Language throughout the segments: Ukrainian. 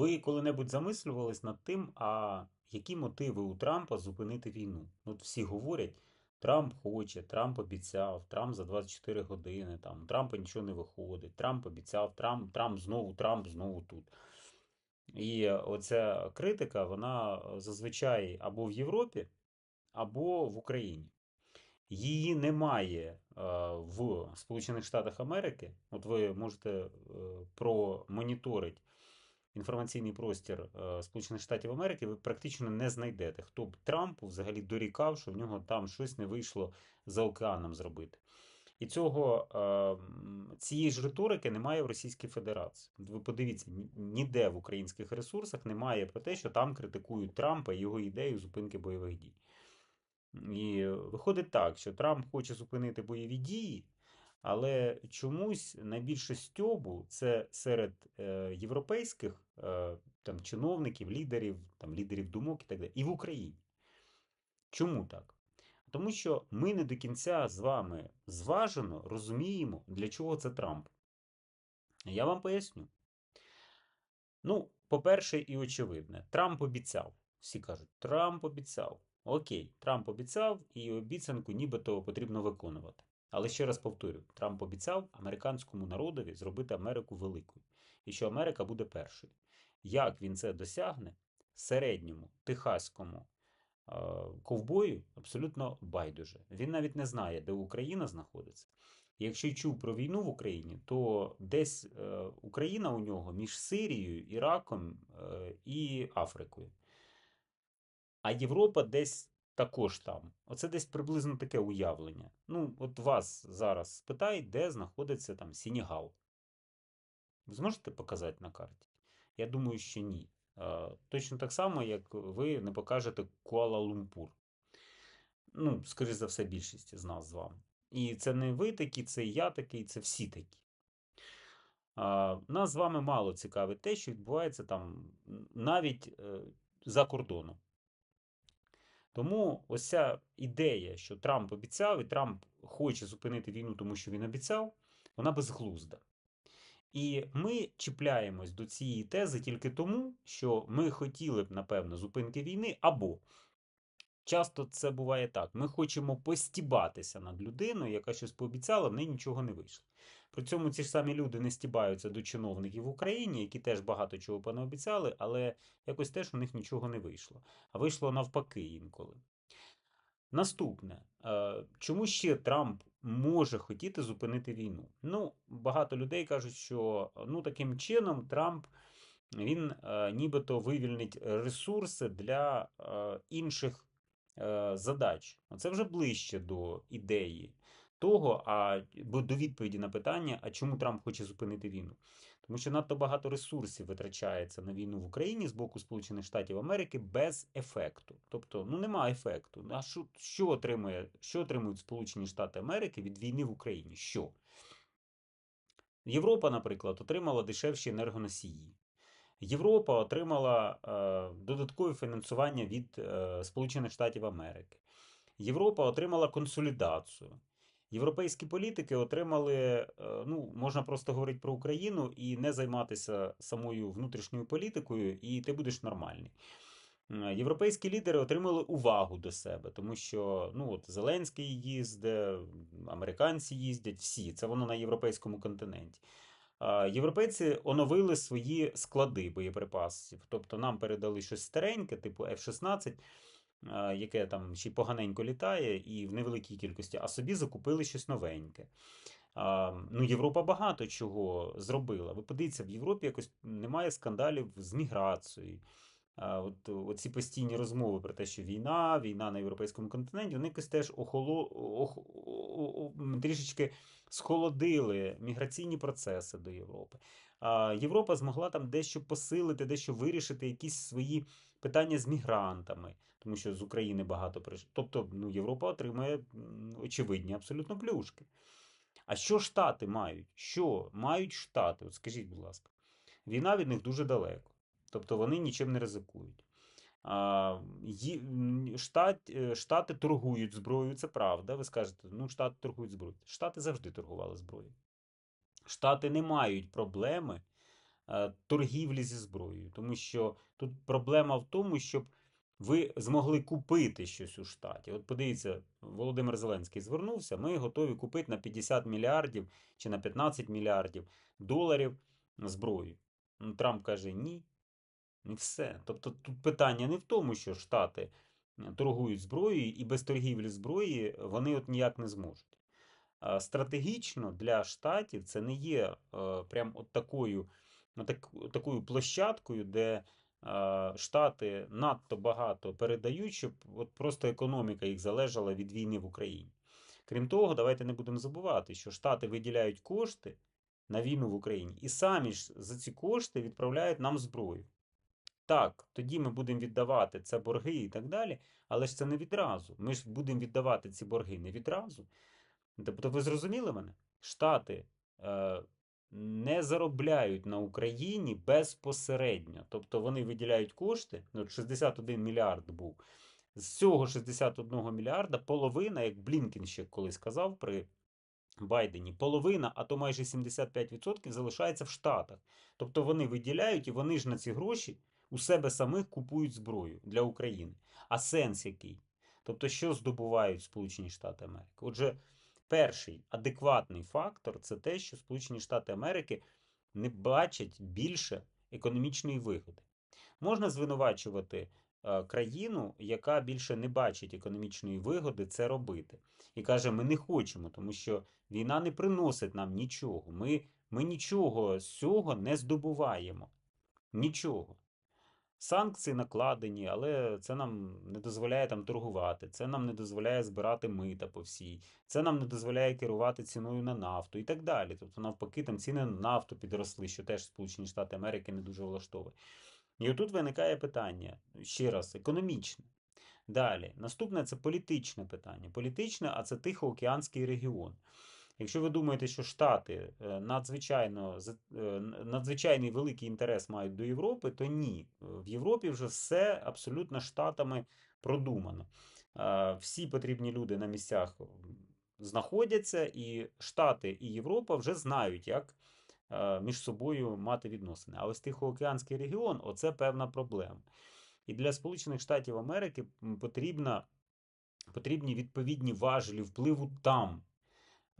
Ви коли-небудь замислювались над тим, а які мотиви у Трампа зупинити війну? От всі говорять, Трамп хоче, Трамп обіцяв, Трамп за 24 години, там, Трампа нічого не виходить, Трамп обіцяв, Трамп, Трамп знову, Трамп знову тут. І оця критика, вона зазвичай або в Європі, або в Україні. Її немає е, в Сполучених Штатах Америки. От ви можете е, промоніторити інформаційний простір е, Сполучених Штатів Америки, ви практично не знайдете, хто б Трампу взагалі дорікав, що в нього там щось не вийшло за океаном зробити. І цього цієї ж риторики немає в Російській Федерації. Ви подивіться, ніде в українських ресурсах немає про те, що там критикують Трампа і його ідею зупинки бойових дій. І виходить так, що Трамп хоче зупинити бойові дії, але чомусь найбільше стьобу це серед е, європейських е, там, чиновників, лідерів, там, лідерів думок і так далі, і в Україні. Чому так? Тому що ми не до кінця з вами зважено розуміємо, для чого це Трамп. Я вам поясню. Ну, по-перше, і очевидне, Трамп обіцяв. Всі кажуть, Трамп обіцяв. Окей, Трамп обіцяв, і обіцянку нібито потрібно виконувати. Але ще раз повторю: Трамп обіцяв американському народові зробити Америку великою, і що Америка буде першою. Як він це досягне, середньому техаському е ковбою абсолютно байдуже. Він навіть не знає, де Україна знаходиться. Якщо чув про війну в Україні, то десь е Україна у нього між Сирією, Іраком е і Африкою. А Європа десь також там. Оце десь приблизно таке уявлення. Ну, от вас зараз спитають, де знаходиться там Сінігал. Ви зможете показати на карті? Я думаю, що ні. Точно так само, як ви не покажете Куала-Лумпур. Ну, скоріш за все, більшість з нас з вами. І це не ви такі, це я такий, це всі такі. Нас з вами мало цікавить те, що відбувається там навіть е, за кордоном. Тому ось ця ідея, що Трамп обіцяв, і Трамп хоче зупинити війну, тому що він обіцяв, вона безглузда. І ми чіпляємось до цієї тези тільки тому, що ми хотіли б, напевно, зупинки війни, або часто це буває так: ми хочемо постібатися над людиною, яка щось пообіцяла, в неї нічого не вийшло. При цьому ці ж самі люди не стібаються до чиновників в Україні, які теж багато чого понаобіцяли, але якось теж у них нічого не вийшло. А вийшло навпаки інколи. Наступне, е, чому ще Трамп може хотіти зупинити війну? Ну, багато людей кажуть, що ну таким чином Трамп він е, нібито вивільнить ресурси для е, інших задач. Це вже ближче до ідеї того, а до відповіді на питання, а чому Трамп хоче зупинити війну? Тому що надто багато ресурсів витрачається на війну в Україні з боку Сполучених Штатів Америки без ефекту. Тобто, ну немає ефекту. А що що отримує, що отримують Сполучені Штати Америки від війни в Україні? Що? Європа, наприклад, отримала дешевші енергоносії. Європа отримала е, додаткове фінансування від е, Сполучених Штатів Америки. Європа отримала консолідацію. Європейські політики отримали, е, ну можна просто говорити про Україну і не займатися самою внутрішньою політикою, і ти будеш нормальний. Європейські лідери отримали увагу до себе, тому що ну от Зеленський їздить, американці їздять, всі це воно на європейському континенті. Європейці оновили свої склади боєприпасів, тобто нам передали щось стареньке, типу F-16 яке там ще поганенько літає, і в невеликій кількості, а собі закупили щось новеньке. Ну, Європа багато чого зробила. Ви подивіться, в Європі якось немає скандалів з міграцією. От Оці постійні розмови про те, що війна, війна на європейському континенті, вони якось теж охоло, ох, трішечки схолодили міграційні процеси до Європи. Європа змогла там дещо посилити, дещо вирішити якісь свої питання з мігрантами, тому що з України багато прийшло. Тобто ну, Європа отримує очевидні абсолютно плюшки. А що Штати мають? Що мають Штати? От Скажіть, будь ласка, війна від них дуже далеко. Тобто вони нічим не ризикують. Штат, е, Штати торгують зброєю, це правда. Ви скажете, ну, Штати торгують зброєю. Штати завжди торгували зброєю. Штати не мають проблеми е, торгівлі зі зброєю. Тому що тут проблема в тому, щоб ви змогли купити щось у штаті. От подивіться, Володимир Зеленський звернувся, ми готові купити на 50 мільярдів чи на 15 мільярдів доларів зброю. Ну, Трамп каже ні. І все. Тобто тут питання не в тому, що Штати торгують зброєю, і без торгівлі зброї вони от ніяк не зможуть. Стратегічно для штатів це не є прям от такою, так, такою площадкою, де Штати надто багато передають, щоб от просто економіка їх залежала від війни в Україні. Крім того, давайте не будемо забувати, що Штати виділяють кошти на війну в Україні і самі ж за ці кошти відправляють нам зброю. Так, тоді ми будемо віддавати це борги і так далі, але ж це не відразу. Ми ж будемо віддавати ці борги не відразу. Тобто, ви зрозуміли мене? Штати е, не заробляють на Україні безпосередньо. Тобто вони виділяють кошти, ну 61 мільярд був. З цього 61 мільярда половина, як Блінкін ще колись сказав при Байдені, половина, а то майже 75% залишається в Штатах. Тобто вони виділяють і вони ж на ці гроші у себе самих купують зброю для України. А сенс який? Тобто, що здобувають Сполучені Штати Америки? Отже, перший адекватний фактор це те, що Сполучені Штати Америки не бачать більше економічної вигоди. Можна звинувачувати е, країну, яка більше не бачить економічної вигоди, це робити. І каже, ми не хочемо, тому що війна не приносить нам нічого. Ми, Ми нічого з цього не здобуваємо. Нічого. Санкції накладені, але це нам не дозволяє там торгувати, це нам не дозволяє збирати мита по всій, це нам не дозволяє керувати ціною на нафту і так далі. Тобто, навпаки, там ціни на нафту підросли, що теж Сполучені Штати Америки не дуже влаштовує. І отут виникає питання ще раз, економічне. Далі, наступне це політичне питання. Політичне, а це Тихоокеанський регіон. Якщо ви думаєте, що Штати е, надзвичайно е, надзвичайний великий інтерес мають до Європи, то ні. В Європі вже все абсолютно штатами продумано. Всі потрібні люди на місцях знаходяться, і Штати і Європа вже знають, як між собою мати відносини. А ось Тихоокеанський регіон оце певна проблема. І для Сполучених Штатів Америки потрібна, потрібні відповідні важелі впливу там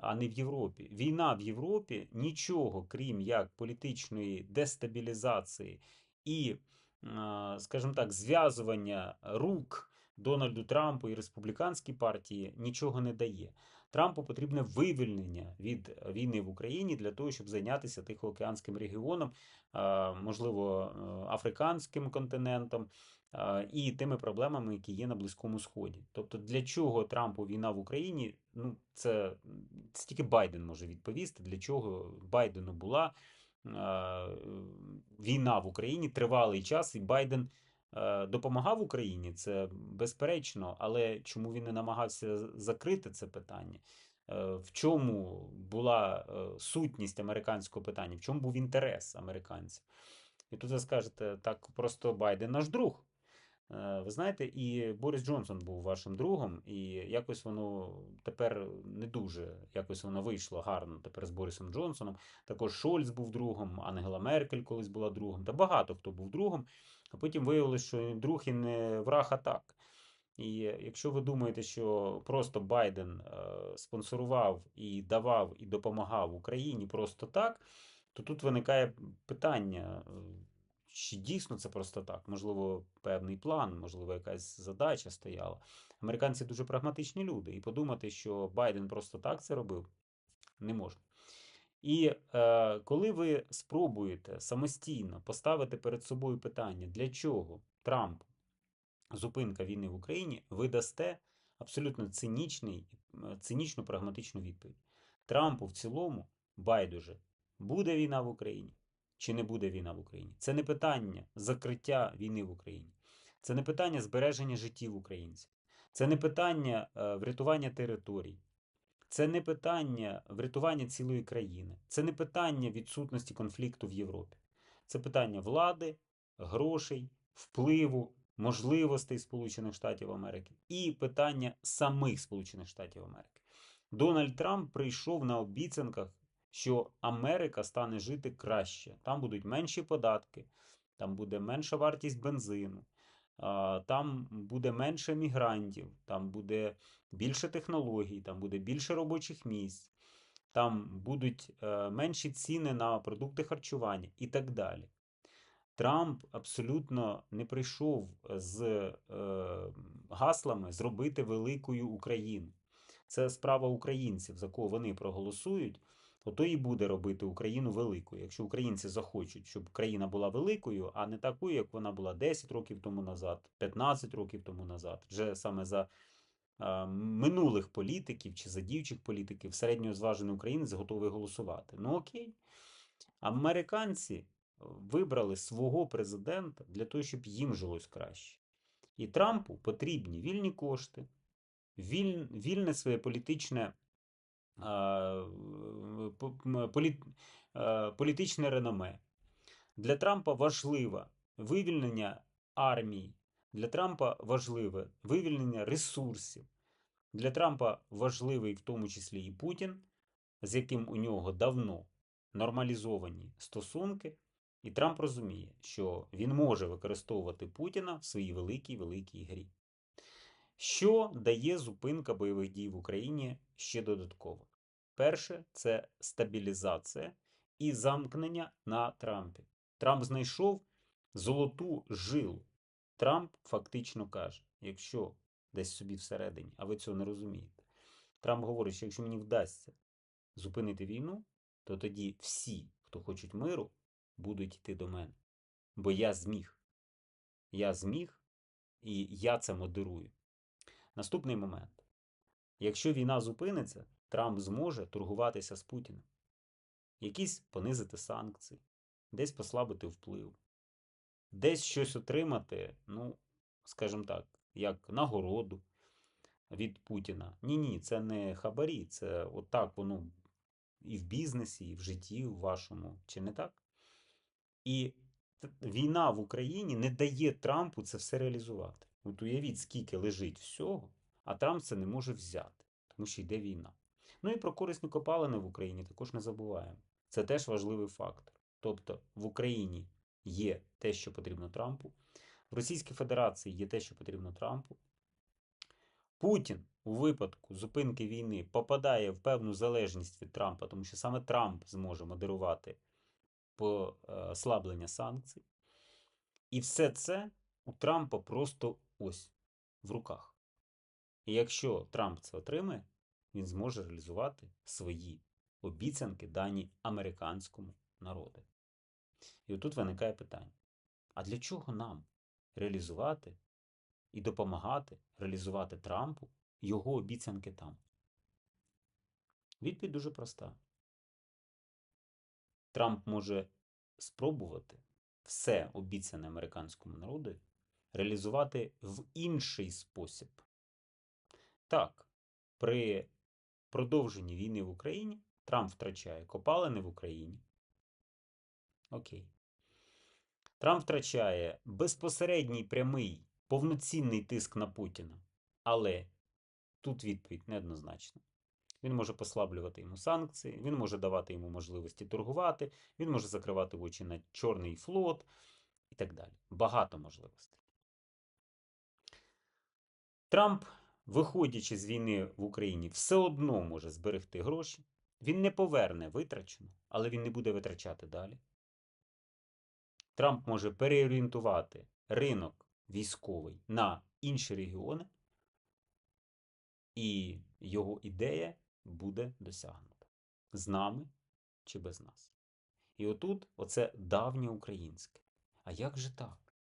а не в Європі. Війна в Європі нічого, крім як політичної дестабілізації і, скажімо так, зв'язування рук Дональду Трампу і республіканській партії нічого не дає. Трампу потрібне вивільнення від війни в Україні для того, щоб зайнятися Тихоокеанським регіоном, можливо, е, африканським континентом і тими проблемами, які є на Близькому Сході. Тобто, для чого Трампу війна в Україні? Ну, це, це тільки Байден може відповісти, для чого Байдену була війна в Україні тривалий час, і Байден. Допомагав Україні, це безперечно, але чому він не намагався закрити це питання? Е, в чому була е, сутність американського питання? В чому був інтерес американців? І тут ви скажете, так просто Байден наш друг. Е, ви знаєте, і Борис Джонсон був вашим другом, і якось воно тепер не дуже якось воно вийшло гарно тепер з Борисом Джонсоном. Також Шольц був другом, Ангела Меркель колись була другом, та багато хто був другом. А потім виявилося, що друг і не враг а так. І якщо ви думаєте, що просто Байден е, спонсорував і давав і допомагав Україні просто так, то тут виникає питання. Е, чи дійсно це просто так? Можливо, певний план, можливо, якась задача стояла. Американці дуже прагматичні люди, і подумати, що Байден просто так це робив, не можна. І е, коли ви спробуєте самостійно поставити перед собою питання, для чого Трамп зупинка війни в Україні, ви дасте абсолютно цинічний, цинічну прагматичну відповідь. Трампу в цілому байдуже, буде війна в Україні чи не буде війна в Україні. Це не питання закриття війни в Україні. Це не питання збереження життів українців. Це не питання е, врятування територій. Це не питання врятування цілої країни. Це не питання відсутності конфлікту в Європі. Це питання влади, грошей, впливу, можливостей Сполучених Штатів Америки і питання самих Сполучених Штатів Америки. Дональд Трамп прийшов на обіцянках що Америка стане жити краще. Там будуть менші податки, там буде менша вартість бензину, там буде менше мігрантів, там буде більше технологій, там буде більше робочих місць, там будуть е, менші ціни на продукти харчування і так далі. Трамп абсолютно не прийшов з е, гаслами зробити великою Україну. Це справа українців, за кого вони проголосують, ото і буде робити Україну великою. Якщо українці захочуть, щоб країна була великою, а не такою, як вона була 10 років тому назад, 15 років тому назад, вже саме за минулих політиків чи за діючих політиків середньозважений українець готовий голосувати. Ну окей. Американці вибрали свого президента для того, щоб їм жилось краще. І Трампу потрібні вільні кошти, віль, вільне своє політичне, м, полі, а, політичне реноме. Для Трампа важливе вивільнення армії, для Трампа важливе вивільнення ресурсів. Для Трампа важливий в тому числі і Путін, з яким у нього давно нормалізовані стосунки. І Трамп розуміє, що він може використовувати Путіна в своїй великій великій грі. Що дає зупинка бойових дій в Україні ще додатково? Перше це стабілізація і замкнення на Трампі. Трамп знайшов золоту жилу. Трамп фактично каже: якщо десь собі всередині, а ви цього не розумієте, Трамп говорить, що якщо мені вдасться зупинити війну, то тоді всі, хто хочуть миру, будуть йти до мене. Бо я зміг. Я зміг, і я це модерую. Наступний момент. Якщо війна зупиниться, Трамп зможе торгуватися з Путіним. Якісь понизити санкції, десь послабити вплив, десь щось отримати, ну, скажімо так, як нагороду від Путіна. Ні, ні, це не хабарі, це отак воно і в бізнесі, і в житті в вашому, чи не так? І війна в Україні не дає Трампу це все реалізувати. От уявіть, скільки лежить всього, а Трамп це не може взяти, тому що йде війна. Ну і про корисні копалини в Україні також не забуваємо. Це теж важливий фактор. Тобто в Україні є те, що потрібно Трампу, в Російській Федерації є те, що потрібно Трампу. Путін у випадку зупинки війни попадає в певну залежність від Трампа, тому що саме Трамп зможе модерувати послаблення санкцій. І все це у Трампа просто ось в руках. І якщо Трамп це отримає, він зможе реалізувати свої обіцянки, дані американському народу. І отут виникає питання: а для чого нам реалізувати і допомагати реалізувати Трампу його обіцянки там? Відповідь дуже проста. Трамп може спробувати все обіцяне американському народу реалізувати в інший спосіб. Так, при продовженні війни в Україні Трамп втрачає копалини в Україні. Окей. Трамп втрачає безпосередній прямий повноцінний тиск на Путіна. Але тут відповідь неоднозначна. Він може послаблювати йому санкції, він може давати йому можливості торгувати, він може закривати очі на Чорний флот і так далі. Багато можливостей. Трамп, виходячи з війни в Україні, все одно може зберегти гроші. Він не поверне витрачено, але він не буде витрачати далі. Трамп може переорієнтувати ринок військовий на інші регіони, і його ідея буде досягнута з нами чи без нас. І отут оце давнє українське. А як же так?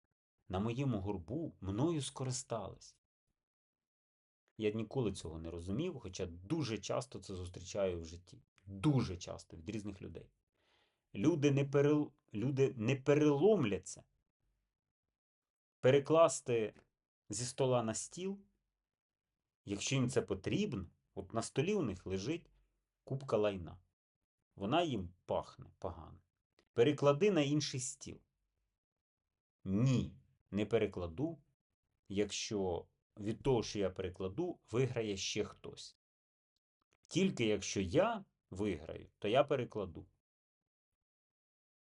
На моєму горбу мною скористались. Я ніколи цього не розумів, хоча дуже часто це зустрічаю в житті. Дуже часто від різних людей. Люди не, перел... Люди не переломляться перекласти зі стола на стіл, якщо їм це потрібно, от на столі у них лежить кубка лайна. Вона їм пахне погано. Переклади на інший стіл. Ні, не перекладу, якщо від того, що я перекладу, виграє ще хтось. Тільки якщо я виграю, то я перекладу.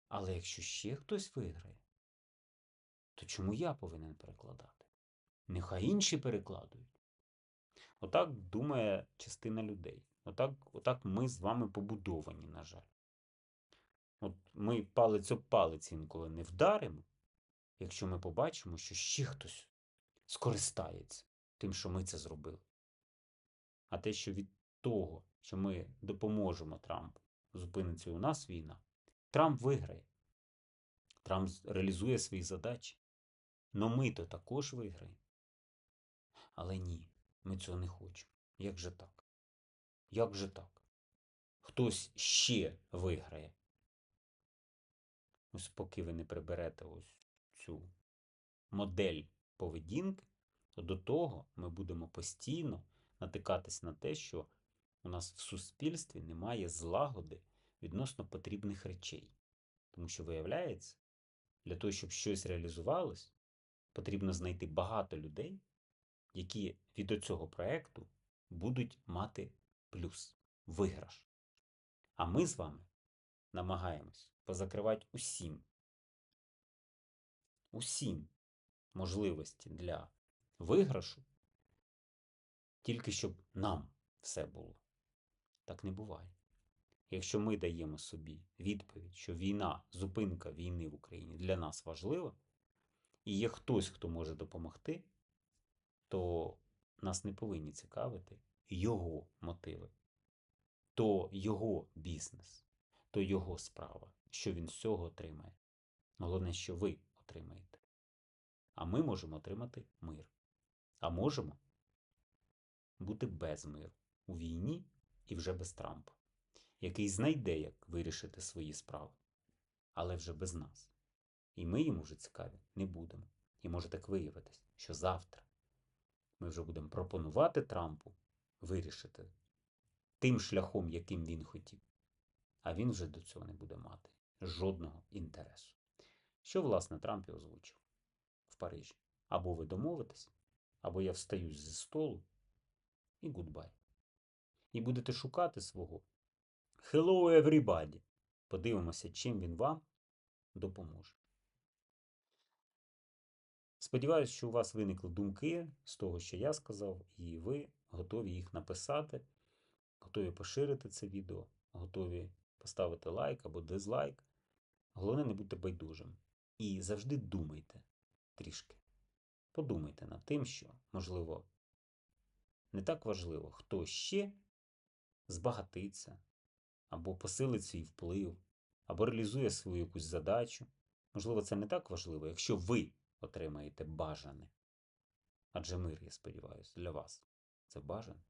Але якщо ще хтось виграє, то чому я повинен перекладати? Нехай інші перекладують. Отак думає частина людей. Отак, отак ми з вами побудовані, на жаль. От ми палець об палець інколи не вдаримо, якщо ми побачимо, що ще хтось скористається тим, що ми це зробили. А те, що від того, що ми допоможемо Трампу, зупиниться у нас війна, Трамп виграє. Трамп реалізує свої задачі. Но ми то також виграємо. Але ні, ми цього не хочемо. Як же так? Як же так? Хтось ще виграє. Ось поки ви не приберете ось цю модель поведінки, то до того ми будемо постійно натикатись на те, що у нас в суспільстві немає злагоди відносно потрібних речей. Тому що виявляється, для того, щоб щось реалізувалось, потрібно знайти багато людей, які від цього проекту будуть мати плюс, виграш. А ми з вами намагаємось позакривати усім, усім можливості для виграшу, тільки щоб нам все було. Так не буває. Якщо ми даємо собі відповідь, що війна, зупинка війни в Україні для нас важлива, і є хтось, хто може допомогти, то нас не повинні цікавити його мотиви, то його бізнес, то його справа, що він з цього отримає. Головне, що ви отримаєте. А ми можемо отримати мир. А можемо бути без миру у війні і вже без Трампа, який знайде, як вирішити свої справи, але вже без нас. І ми йому вже цікаві не будемо. І може так виявитись, що завтра ми вже будемо пропонувати Трампу вирішити тим шляхом, яким він хотів, а він вже до цього не буде мати жодного інтересу. Що, власне, Трамп і озвучив в Парижі. Або ви домовитесь, або я встаю зі столу і гудбай. І будете шукати свого. Hello, everybody! Подивимося, чим він вам допоможе. Сподіваюсь, що у вас виникли думки з того, що я сказав, і ви готові їх написати, готові поширити це відео, готові поставити лайк або дизлайк. Головне, не будьте байдужим. І завжди думайте трішки. Подумайте над тим, що, можливо, не так важливо, хто ще збагатиться, або посилить свій вплив, або реалізує свою якусь задачу. Можливо, це не так важливо, якщо ви отримаєте бажане. Адже мир, я сподіваюся, для вас це бажане.